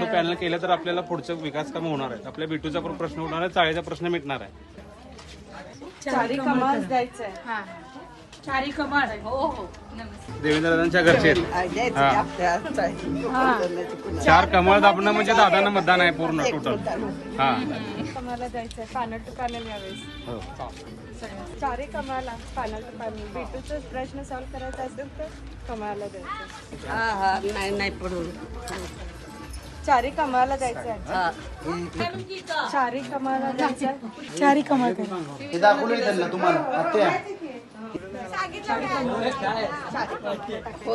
To panel केलं तर आपल्याला पुढचं विकास कामं होणार आहेत. आपल्या बिटूचा पण प्रश्न होणार आहे चाळीचा प्रश्न मिटणार आहे. चारी कमाल हा. चारी हो हो. घरचे आहेत. हा. चार कमळ दाबणं म्हणजे दादांना मतदान आहे पूर्ण टोटल हा. कमाला द्यायचंय पॅनल टू पॅनल यावेळेस. हो. चारी कमाला पॅनल टू पॅनल बीटूचा प्रश्न सॉल्व्ह करायचा असेल तर कमाला द्यायचं हा हा. नाही नाही पडून. चारी कमाला हा. चारी कमाला द्यायचंय चारी कमळ हे दाखवलं त्यांना तुम्हाला. आत्या.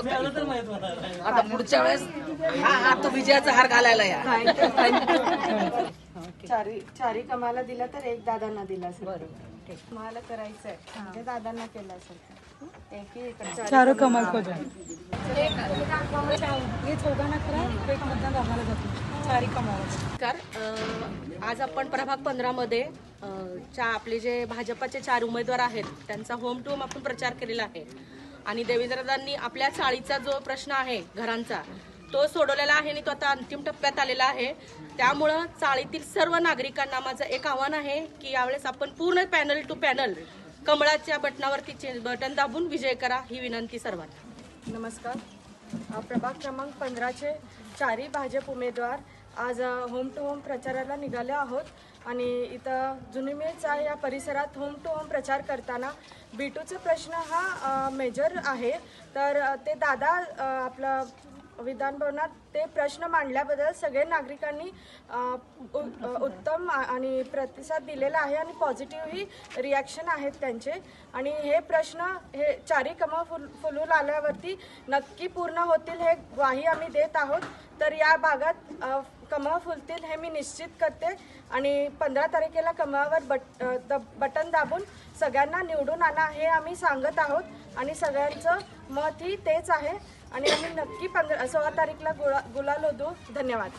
आता पुढच्या वेळेस हा हा तो विजयाचा हार घालायला या. चारी चारी कमाला दिला तर एक दादांना दिला असेल. मला करायचंय म्हणजे दादांना केलं असेल. चारो कमल खोजा. हे चौघांना जातो कमळ नमस्कार आज आपण प्रभाग पंधरामध्ये च्या चा आपले जे भाजपाचे चार उमेदवार आहेत त्यांचा होम टू होम आपण प्रचार केलेला आहे. आणि देवेंद्रदांनी आपल्या चाळीचा जो प्रश्न आहे घरांचा तो सोडवलेला आहे आणि तो आता अंतिम टप्प्यात आलेला आहे. त्यामुळं चाळीतील सर्व नागरिकांना माझं एक आव्हान आहे की यावेळेस आपण पूर्ण पॅनल टू पॅनल कमळाच्या बटनावरती बटन दाबून विजय करा ही विनंती सर्वांना. नमस्कार. प्रभाग क्रमांक पंधराचे चारही भाजप उमेदवार आज होम टू होम प्रचाराला निघाले आहोत. आणि इथं जुनिमेचा या परिसरात होम टू होम प्रचार करताना बिटूचा प्रश्न हा मेजर आहे. तर ते दादा आपलं विधान भवनात ते प्रश्न मांडल्याबद्दल सगळे नागरिकांनी उ- उत्तम आणि प्रतिसाद दिलेला आहे आणि पॉझिटिव्हही रिॲक्शन आहेत त्यांचे. आणि हे प्रश्न हे चारी कमा फुल फुलून आल्यावरती नक्की पूर्ण होतील हे ग्वाही आम्ही देत आहोत. तर या भागात कम कमळ फुलतील हे मी निश्चित करते. आणि पंधरा तारखेला कमळावर बट द- बटन दाबून सगळ्यांना निवडून आणा हे आम्ही सांगत आहोत. आणि सगळ्यांचं मतही तेच आहे. आणि आम्ही नक्की पंधरा सोळा तारीखला गुळा गुलाल होतो धन्यवाद.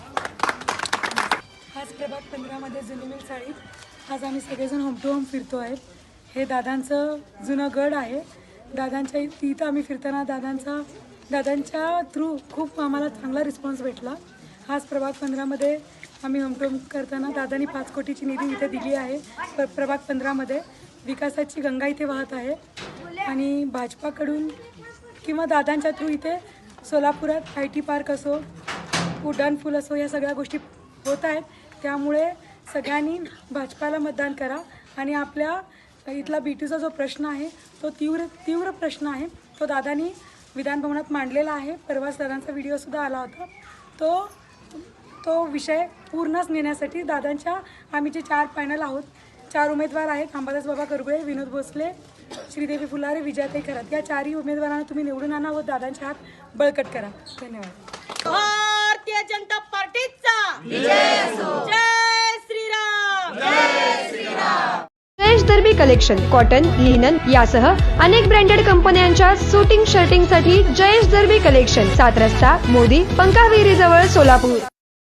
आज प्रभाग पंधरामध्ये जुनी मिल चाळीत आज आम्ही सगळेजण होम टू होम फिरतो आहे. हे दादांचं जुनं गड आहे. दादांच्या तिथं इथं आम्ही फिरताना दादांचा दादांच्या थ्रू खूप आम्हाला चांगला रिस्पॉन्स भेटला. आज प्रभाग पंधरामध्ये आम्ही होम टू करताना दादांनी पाच कोटीची निधी इथे दिली आहे. प्र प्रभाग पंधरामध्ये. विकासाची गंगा इथे वाहत आहे. आणि भाजपाकडून किंवा दादांच्या थ्रू इथे सोलापुरात आय टी पार्क असो उड्डाण फुल असो या सगळ्या गोष्टी होत आहेत. त्यामुळे सगळ्यांनी भाजपाला मतदान करा आणि आपल्या इथला बी टीचा जो प्रश्न आहे तो तीव्र तीव्र प्रश्न आहे. तो दादानी विधानभवनात मांडलेला आहे. परवाच दादांचा व्हिडिओसुद्धा आला होता. तो तो विषय पूर्णच नेण्यासाठी दादांच्या आम्ही जे चार पॅनल आहोत चार उमेदवार आहेत. अंबादास बाबा करगुळे विनोद भोसले श्रीदेवी फुलारे विजयाताई खरात या चारही उमेदवारांना तुम्ही निवडून आणा व दादांच्या हात बळकट करा. धन्यवाद. भारतीय जनता पार्टीचा जय Shriram. Jayesh Darbi collection cotton linen यासह अनेक ब्रँडेड कंपन्यांच्या सुटिंग शर्टिंगसाठी जयेश दर्बी कलेक्शन सात रस्ता मोदी पंकाविरी जवळ सोलापूर.